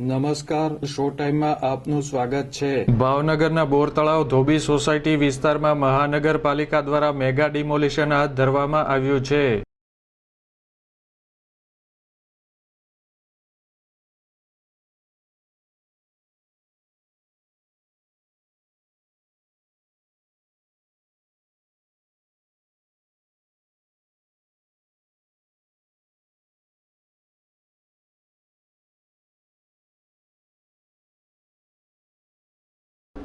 નમસ્કાર, શો ટાઈમમાં આપનું સ્વાગત છે. ભાવનગરના બોરતળાવ ધોબી સોસાયટી વિસ્તારમાં મહાનગરપાલિકા દ્વારા મેગા ડિમોલિશન હાથ ધરવામાં આવ્યું છે.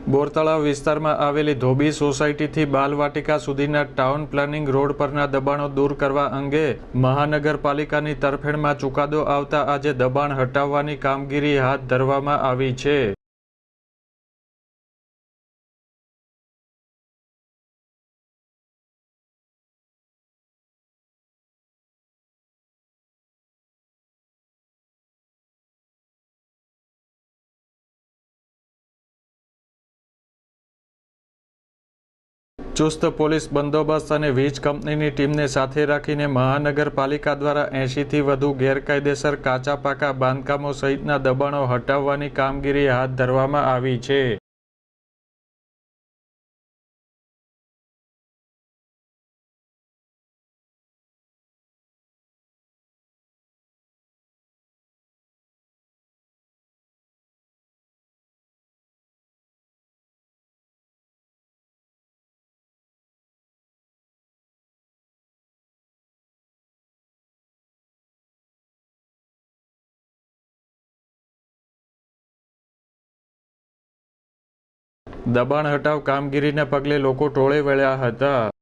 બોરતળાવ વિસ્તારમાં આવેલી ધોબી સોસાયટીથી બાલવાટિકા સુધીના ટાઉન પ્લાનિંગ રોડ પરના દબાણો દૂર કરવા અંગે મહાનગરપાલિકાની તરફેણમાં ચુકાદો આવતા આજે દબાણ હટાવવાની કામગીરી હાથ ધરવામાં આવી છે. ચુસ્ત પોલીસ બંદોબસ્ત અને વીજ કંપનીની ટીમને સાથે રાખીને મહાનગરપાલિકા દ્વારા એંશીથી વધુ ગેરકાયદેસર કાચા પાકા બાંધકામો સહિતના દબાણો હટાવવાની કામગીરી હાથ ધરવામાં આવી છે. દબાણ હટાવ કામગીરીને પગલે લોકો ટોળે વળ્યા હતા.